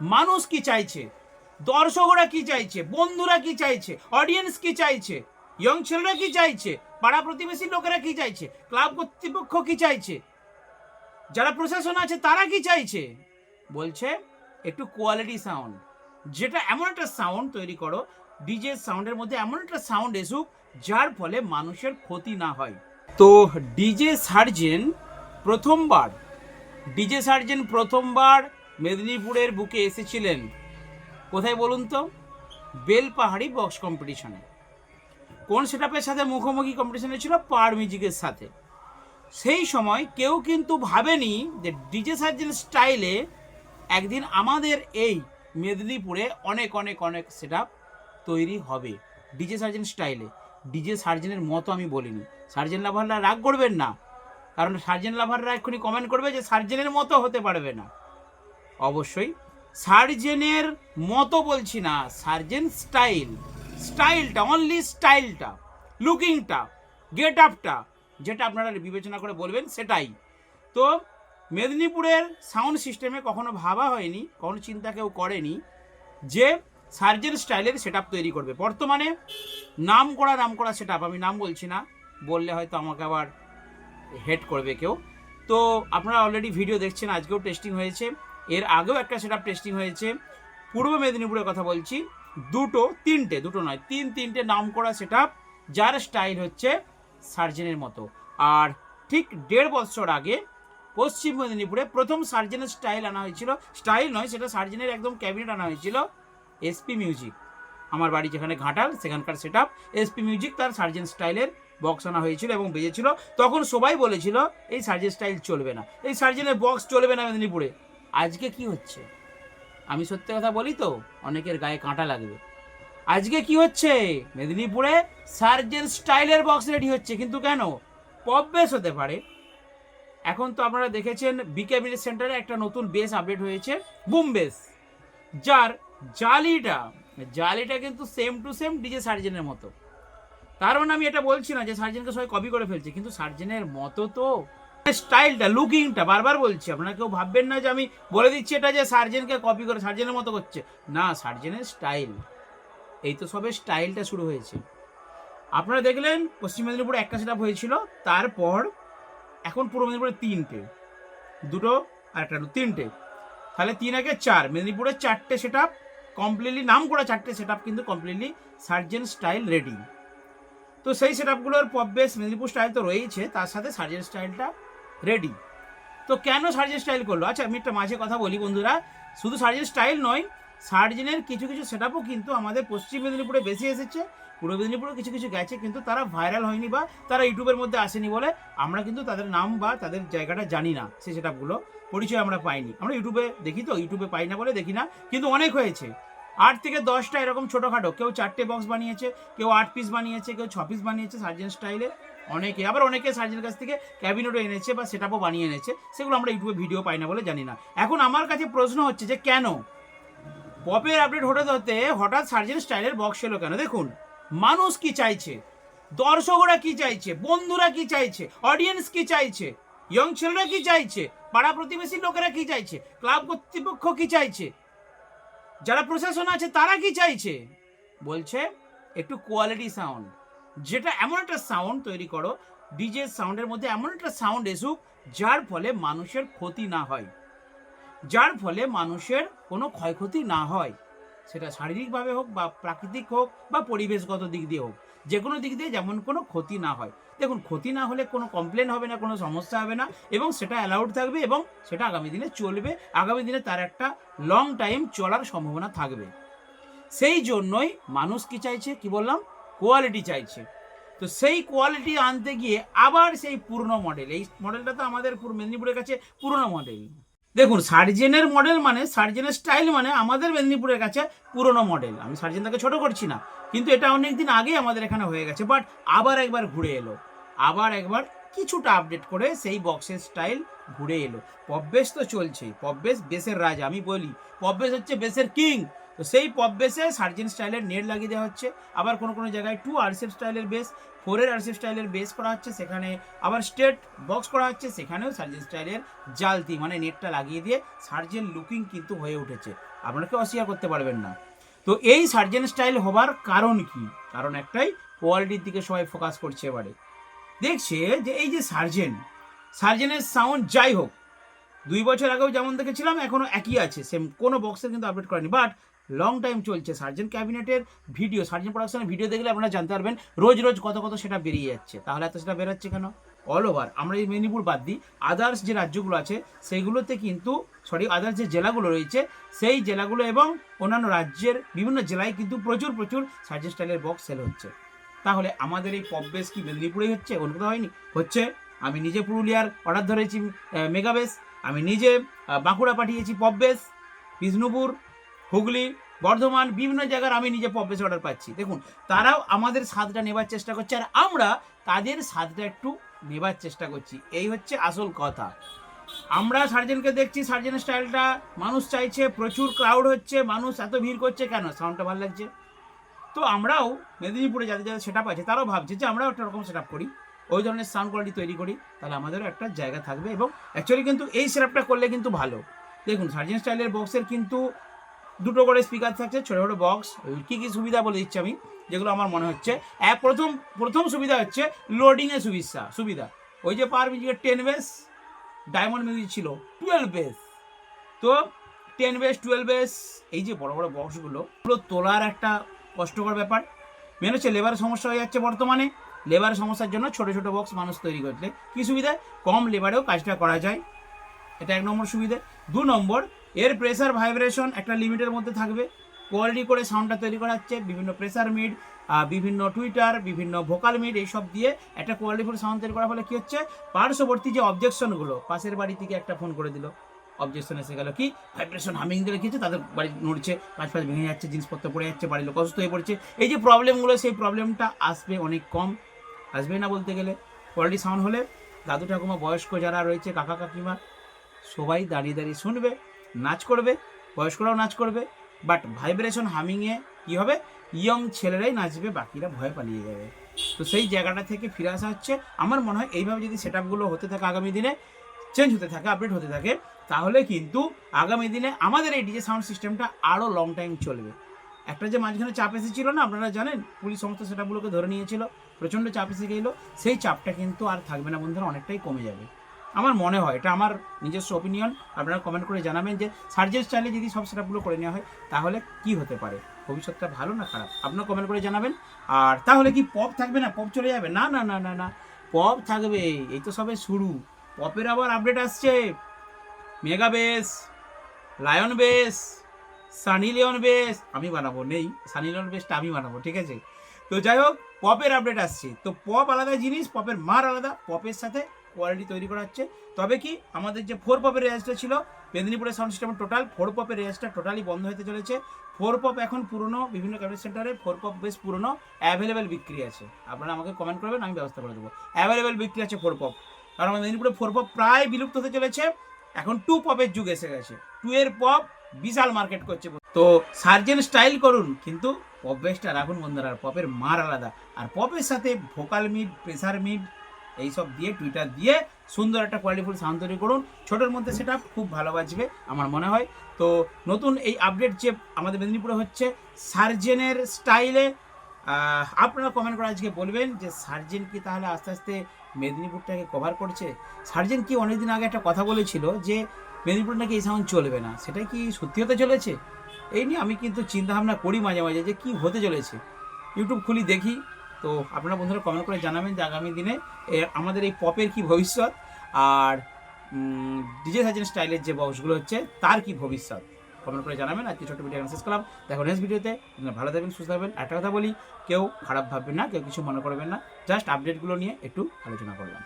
মানুষ কি চাইছে? দর্শকরা কি চাইছে? বন্ধুরা কি চাইছে? অডিয়েন্স কি চাইছে? ইয়ং ছেলেরা কি চাইছে? পাড়া প্রতিবেশী লোকেরা কি চাইছে? ক্লাব কর্তৃপক্ষ কি চাইছে? যারা প্রশাসন আছে, তারা কি চাইছে? বলছে, একটু কোয়ালিটি সাউন্ড যেটা এমন একটা সাউন্ড তৈরি করো ডিজে সাউন্ডের মধ্যে এমন একটা সাউন্ড এসুক, যার ফলে মানুষের ক্ষতি না হয়। তো ডিজে সার্জেন প্রথমবার ডিজে সার্জেন প্রথমবার মেদিনীপুরের বুকে এসেছিলেন। কোথায় বলুন তো? বেলপাহাড়ি বক্স কম্পিটিশনে কোন সেটআপের সাথে মুখোমুখি কম্পিটিশনে ছিল? পাওয়ার মিউজিকের সাথে। সেই সময় কেউ কিন্তু ভাবেনি যে ডিজে সার্জেন স্টাইলে একদিন আমাদের এই মেদিনীপুরে অনেক অনেক অনেক সেটআপ তৈরি হবে। ডিজে সার্জেন স্টাইলে। ডিজে সার্জেনের মতো আমি বলিনি। সার্জেন লাভাররা রাগ করবেন না। কারণ সার্জেন লাভাররা এক্ষুনি কমেন্ট করবে যে সার্জেনের মতো হতে পারবে না। অবশ্যই। সার্জেনের মতো বলছি না, সার্জেন স্টাইল। স্টাইলটা অনলি স্টাইলটা, লুকিংটা গেট আপটা যেটা আপনারা বিবেচনা করে বলবেন সেটাই। তো মেদিনীপুরের সাউন্ড সিস্টেমে কখনো ভাবা হয়নি, কখনো চিন্তা কেউ করেনি যে সার্জেন স্টাইলের সেট তৈরি করবে। বর্তমানে নাম করা নাম করা সেট আমি নাম বলছি না, বললে হয়তো আমাকে আবার হেড করবে কেউ। তো আপনারা অলরেডি ভিডিও দেখছেন, আজকেও টেস্টিং হয়েছে। এর আগেও একটা সেট টেস্টিং হয়েছে। পূর্ব মেদিনীপুরের কথা বলছি। দুটো, তিনটে, দুটো নয়, তিন, তিনটে নাম করা সেট যার স্টাইল হচ্ছে সার্জেনের মতো। আর ঠিক দেড় বছর আগে পশ্চিম মেদিনীপুরে প্রথম সার্জেনের স্টাইল আনা হয়েছিল। স্টাইল নয়, সেটা সার্জেনের একদম ক্যাবিনেট আনা হয়েছিল, এসপি মিউজিক। আমার বাড়ি যেখানে ঘাটাল, সেখানকার সেট এসপি মিউজিক তার সার্জেন স্টাইলের বক্স আনা হয়েছিল এবং বেজেছিল। তখন সবাই বলেছিল, এই সার্জেন স্টাইল চলবে না। এই সার্জেনের বক্স চলবে না মেদিনীপুরে। আজকে কি হচ্ছে? আমি সত্যি কথা বলি তো, অনেকের গায়ে কাঁটা লাগবে। আজকে কি হচ্ছে? মেদিনীপুরে সার্জেন স্টাইলের বক্স রেডি হচ্ছে, কিন্তু কেন? পপ বেস হতে পারে। এখন তো আপনারা দেখেছেন বিকে মিল সেন্টারে একটা নতুন বেস আপডেট হয়েছে, বুম বেস। যার জালিটা জালিটা কিন্তু সেম টু সেম ডিজে সার্জেনের মতো। কারণ আমি এটা বলছি না যে সার্জেনকে সবাই কপি করে ফেলছে, কিন্তু সার্জেনের মতো তো স্টাইলটা, লুকিংটা বারবার বলছি, আপনারা কেউ ভাববেন না যে আমি বলে দিচ্ছি এটা যে সার্জেনকে কপি করে, সার্জেনের মতো করছে। না, সার্জেনের স্টাইল। এই তো সবে স্টাইলটা শুরু হয়েছে। আপনারা দেখলেন, পশ্চিম মেদিনীপুরে একটা সেট হয়েছিল, তারপর এখন পূর্ব মেদিনীপুরে তিনটে। দুটো আর একটা তিনটে। তাহলে তিন আগে চার, মেদিনীপুরে চারটে সেট কমপ্লিটলি নাম করা চারটে সেট কিন্তু কমপ্লিটলি সার্জেন স্টাইল রেডি তো সেই সেট আপগুলোর পপ বেস মেদিনীপুর স্টাইল তো রয়েছে তার সাথে সার্জেন স্টাইলটা রেডি তো কেন সার্জেন স্টাইল করল? আচ্ছা আমি একটা মাঝে কথা বলি বন্ধুরা। শুধু সার্জেন স্টাইল নয়, সার্জেনের কিছু কিছু সেট কিন্তু আমাদের পশ্চিম মেদিনীপুরে বেশি এসেছে। পূর্ব মেদিনীপুরে কিছু কিছু গেছে, কিন্তু তারা ভাইরাল হয়নি বা তারা ইউটিউবের মধ্যে আসেনি বলে আমরা কিন্তু তাদের নাম বা তাদের জায়গাটা জানি না, সেই সেট পরিচয় আমরা পাইনি। আমরা ইউটিউবে দেখি তো? ইউটিউবে পাই না বলে দেখি না, কিন্তু অনেক হয়েছে। আট থেকে দশটা এরকম ছোটোখাটো। কেউ চারটে বক্স বানিয়েছে, কেউ আট পিস বানিয়েছে, কেউ ছ পিস বানিয়েছে সার্জেন স্টাইলে অনেকে, আবার অনেকে সার্জেনের কাছ থেকে ক্যাবিনেটও এনেছে বা সেটাপও বানিয়ে এনেছে। সেগুলো আমরা ইউটিউবে ভিডিও পাই না বলে জানি না। এখন আমার কাছে প্রশ্ন হচ্ছে যে কেন? পপের আপডেট হঠাৎ হতে হঠাৎ সার্জেন স্টাইলের বক্স এলো কেন? দেখুন, মানুষ কি চাইছে? দর্শকরা কি চাইছে? বন্ধুরা কি চাইছে? অডিয়েন্স কি চাইছে? ইয়ং ছেলেরা কি চাইছে? পাড়া প্রতিবেশী লোকেরা কি চাইছে? ক্লাব কর্তৃপক্ষ কি চাইছে? যারা প্রশাসন আছে, তারা কি চাইছে? বলছে, একটু কোয়ালিটি সাউন্ড যেটা এমন একটা সাউন্ড তৈরি করো ডিজে সাউন্ডের মধ্যে এমন একটা সাউন্ড এসুক, যার ফলে মানুষের ক্ষতি না হয়। যার ফলে মানুষের কোনো ক্ষয়ক্ষতি না হয়। সেটা শারীরিকভাবে হোক বা প্রাকৃতিক হোক বা পরিবেশগত দিক দিয়ে হোক। যে কোনো দিক দিয়ে যেমন কোনো ক্ষতি না হয়। দেখুন, ক্ষতি না হলে কোনো কমপ্লেন হবে না, কোনো সমস্যা হবে না এবং সেটা অ্যালাউড থাকবে এবং সেটা আগামী দিনে চলবে। আগামী দিনে তার একটা লং টাইম চলার সম্ভাবনা থাকবে। সেই জন্যই মানুষ কি চাইছে? কি বললাম? কোয়ালিটি চাইছে। তো সেই কোয়ালিটি আনতে গিয়ে আবার সেই পুরনো মডেল এই মডেলটা তো আমাদের পুরো মেদিনীপুরের কাছে পুরনো মডেল দেখুন সার্জেনের মডেল মানে সার্জেনের স্টাইল মানে আমাদের মেদিনীপুরের কাছে পুরনো মডেল আমি সার্জেনটাকে ছোট করছি না, কিন্তু এটা অনেক দিন আগে আমাদের এখানে হয়ে গেছে বাট আবার একবার ঘুরে এলো। আবার একবার কিছুটা আপডেট করে সেই বক্সের স্টাইল ঘুরে এলো। পববেশ তো চলছেই, পববেশ বেসের রাজা, আমি বলি। পববেশ হচ্ছে বেসের কিং তো সেই পপ বেসে সার্জেন স্টাইলের নেট লাগিয়ে দেওয়া হচ্ছে। আবার কোনো কোনো জায়গায় টু আরসিএফ স্টাইলের বেস ফোরের আরসিএফ স্টাইলের বেস করা হচ্ছে। সেখানে আবার স্টেট বক্স করা হচ্ছে। সেখানেও সার্জেন স্টাইলের জালতি মানে নেটটা লাগিয়ে দিয়ে সার্জেন লুকিং কিন্তু হয়ে উঠেছে। আপনারা কেউ অস্বীকার করতে পারবেন না। তো এই সার্জেন স্টাইল হবার কারণ কি? কারণ একটাই কোয়ালিটির দিকে সবাই ফোকাস করছে এবারে। দেখছে যে এই যে সার্জেন সার্জেনের সাউন্ড যাই হোক, দুই বছর আগেও যেমন দেখেছিলাম, এখনও একই আছে। সেম কোনো বক্সের কিন্তু আপডেট করেনি। বাট লং টাইম চলছে। সার্জেন ক্যাবিনেটের ভিডিও সার্জেন প্রোডাকশনের ভিডিও দেখলে আপনারা জানতে পারবেন, রোজ রোজ কত কত সেটা বেরিয়ে যাচ্ছে। তাহলে এত সেটা বেরোচ্ছে কেন? অল ওভার আমরা এই মেদিনীপুর বাদ দিই। আদার্স যে রাজ্যগুলো আছে সেইগুলোতে কিন্তু সরি আদার্স যে জেলাগুলো রয়েছে, সেই জেলাগুলো এবং অন্যান্য রাজ্যের বিভিন্ন জেলায় কিন্তু প্রচুর প্রচুর সার্জেন্ট স্টাইলের বক্স সেল হচ্ছে। তাহলে আমাদের এই পপ বেস কি মেদিনীপুরেই হচ্ছে? অন্য কোথাও হয়নি? হচ্ছে। আমি নিজে পুরুলিয়ার অর্ডার ধরেছি মেগা বেস আমি নিজে বাঁকুড়া পাঠিয়েছি পপ বেস বিষ্ণুপুর হুগলি, বর্ধমান, বিভিন্ন জায়গার আমি নিজে পপ বেস অর্ডার পাচ্ছি। দেখুন, তারাও আমাদের স্বাদটা নেবার চেষ্টা করছে আর আমরা তাদের স্বাদটা একটু নেবার চেষ্টা করছি। এই হচ্ছে আসল কথা। আমরা সার্জেনকে দেখছি, সার্জেনের স্টাইলটা, মানুষ চাইছে, প্রচুর ক্রাউড হচ্ছে, মানুষ এত ভিড় করছে কেন? সাউন্ডটা ভালো লাগছে? তো আমরাও মেদিনীপুরে যাদের যাদের সেট আপ আছে, তারাও ভাবছে যে আমরাও একটা রকম সেট আপ করি। ওই ধরনের সাউন্ড কোয়ালিটি তৈরি করি, তাহলে আমাদেরও একটা জায়গা থাকবে এবং অ্যাকচুয়ালি কিন্তু এই সেটআপটা করলে কিন্তু ভালো। দেখুন, সার্জেন স্টাইলের বক্সের কিন্তু দুটো করে স্পিকার থাকছে, ছোটো ছোটো বক্স কী কী সুবিধা বলে দিচ্ছি আমি, যেগুলো আমার মনে হচ্ছে। এক প্রথম প্রথম সুবিধা হচ্ছে লোডিংয়ের সুবিধা সুবিধা। ওই যে পার মিউজিকের টেন বেস ডায়মন্ড মিউজিক ছিল টুয়েলভ বেস তো টেন বেস টুয়েলভ বেস এই যে বড় বড় বক্সগুলো পুরো তোলার একটা কষ্টকর ব্যাপার। মেন হচ্ছে লেবার সমস্যা হয়ে যাচ্ছে বর্তমানে। লেবার সমস্যার জন্য ছোট ছোট বক্স মানুষ তৈরি করছে কী সুবিধা? কম লেবারেও কাজটা করা যায়। এটা এক নম্বর সুবিধে। দু নম্বর এর প্রেসার ভাইব্রেশন একটা লিমিটের মধ্যে থাকবে। কোয়ালিটি করে সাউন্ডটা তৈরি করা হচ্ছে, বিভিন্ন প্রেসার মিড বিভিন্ন টুইটার বিভিন্ন ভোকাল মিড এইসব দিয়ে একটা কোয়ালিটিফুল সাউন্ড তৈরি করার ফলে কী হচ্ছে? পার্শ্ববর্তী যে অবজেকশনগুলো পাশের বাড়ি থেকে একটা ফোন করে দিল। অবজেকশন এসে গেল কি? ভাইব্রেশন হামিং দিলে কি হচ্ছে? তাদের বাড়ি নড়ছে পাঁচ ফাজ ভেঙে যাচ্ছে, জিনিসপত্র পড়ে যাচ্ছে, বাড়ির লোক অসুস্থ হয়ে পড়ছে। এই যে প্রবলেমগুলো সেই প্রবলেমটা আসবে অনেক কম। আসবে না বলতে গেলে। কোয়ালিটি সাউন্ড হলে দাদু ঠাকুমা বয়স্ক যারা রয়েছে, কাকা কাকিমা, সবাই দাঁড়িয়ে দাঁড়িয়ে শুনবে। নাচ করবে, বয়স্করাও নাচ করবে বাট ভাইব্রেশন হামিংয়ে কী হবে? ইয়ং ছেলেরাই নাচবে, বাকিরা ভয় পালিয়ে যাবে। তো সেই জায়গাটা থেকে ফিরে আসা হচ্ছে। আমার মনে হয় এইভাবে যদি সেট আপগুলো হতে থাকে আগামী দিনে চেঞ্জ হতে থাকে আপডেট হতে থাকে, তাহলে কিন্তু আগামী দিনে আমাদের এই ডিজে সাউন্ড সিস্টেমটা আরও লং টাইম চলবে। একটা যে মাঝখানে চাপ এসেছিল না, আপনারা জানেন, পুলিশ সমস্ত সেটাগুলোকে ধরে নিয়েছিল, প্রচণ্ড চাপ এসে গেলো, সেই চাপটা কিন্তু আর থাকবে না, বন্ধুরা, অনেকটাই কমে যাবে। আমার মনে হয়, এটা আমার নিজস্ব ওপিনিয়ন আপনারা কমেন্ট করে জানাবেন যে সার্জেন স্টাইলে যদি সব সেটআপগুলো করে নেওয়া হয়, তাহলে কি হতে পারে? ভবিষ্যৎটা ভালো না খারাপ? আপনারা কমেন্ট করে জানাবেন। আর তাহলে কি পপ থাকবে না? পপ চলে যাবে? না না না না না। পপ থাকবে, এই তো সবে শুরু। পপের আবার আপডেট আসছে। Mega bass lion bass Sunny Leone bass আমি বানাবো, নেই। সানি লিওন বেসটা আমি বানাবো, ঠিক আছে? তো যাই হোক পপের আপডেট আসছে। তো পপ আলাদা জিনিস পপের মার আলাদা। পপের সাথে কোয়ালিটি তৈরি করা হচ্ছে। তবে কি আমাদের যে ফোর পপের রেঞ্জটা ছিল, মেদিনীপুরের সাউন্ড সিস্টেম টোটাল ফোর পপের রেঞ্জটা টোটালি বন্ধ হতে চলেছে। ফোর পপ এখন পুরনো, বিভিন্ন ক্যাবিনেট সেন্টারে ফোর পপ বেশ পুরনো অ্যাভেলেবেল বিক্রি আছে। আপনারা আমাকে কমেন্ট করবেন, আমি ব্যবস্থা করে দেবো। অ্যাভেলেবেল বিক্রি আছে ফোর পপ কারণ আমাদের মেদিনীপুরে ফোর পপ প্রায় বিলুপ্ত হতে চলেছে। এখন টু পপের যুগ এসে গেছে। টু এর পপ বিশাল মার্কেট করছে। তো সার্জেন স্টাইল করুন, কিন্তু পপ বেসটা রাখুন বন্ধুরা, আর পপের মার আলাদা। আর পপের সাথে ভোকাল মিড প্রেসার মিড এইসব দিয়ে টুইটার দিয়ে সুন্দর একটা কোয়ালিটিফুল সাউন্ড তৈরি করুন। ছোটোর মধ্যে সেটা খুব ভালো বাজবে, আমার মনে হয়। তো নতুন এই আপডেট যে আমাদের মেদিনীপুরে হচ্ছে, সার্জেনের স্টাইলে আপনারা কমেন্ট করে আজকে বলবেন যে সার্জেন কি তাহলে আস্তে আস্তে মেদিনীপুরটাকে কভার করছে? সার্জেন কি অনেকদিন আগে একটা কথা বলেছিল যে মেদিনীপুর নাকি এই সাউন্ড চলবে না। সেটা কি সত্যি হতে চলেছে? এই নিয়ে আমি কিন্তু চিন্তা ভাবনা করি মাঝে মাঝে যে কি হতে চলেছে। ইউটিউব খুলি দেখি। তো আপনারা বন্ধুরা কমেন্ট করে জানাবেন যে আগামী দিনে আমাদের এই পপের কি ভবিষ্যৎ আর ডিজে সাজেন স্টাইলের যে বক্সগুলো হচ্ছে, তার কি ভবিষ্যৎ? কমেন্ট করে জানাবেন। আজকে ছোটো ভিডিও শেষ করলাম। দেখো নেক্সট ভিডিওতে ভালো থাকবেন, সুস্থ থাকবেন। একটা কথা বলি, কেউ খারাপ ভাববেন না, কেউ কিছু মনে করবেন না। জাস্ট আপডেটগুলো নিয়ে একটু আলোচনা করলাম।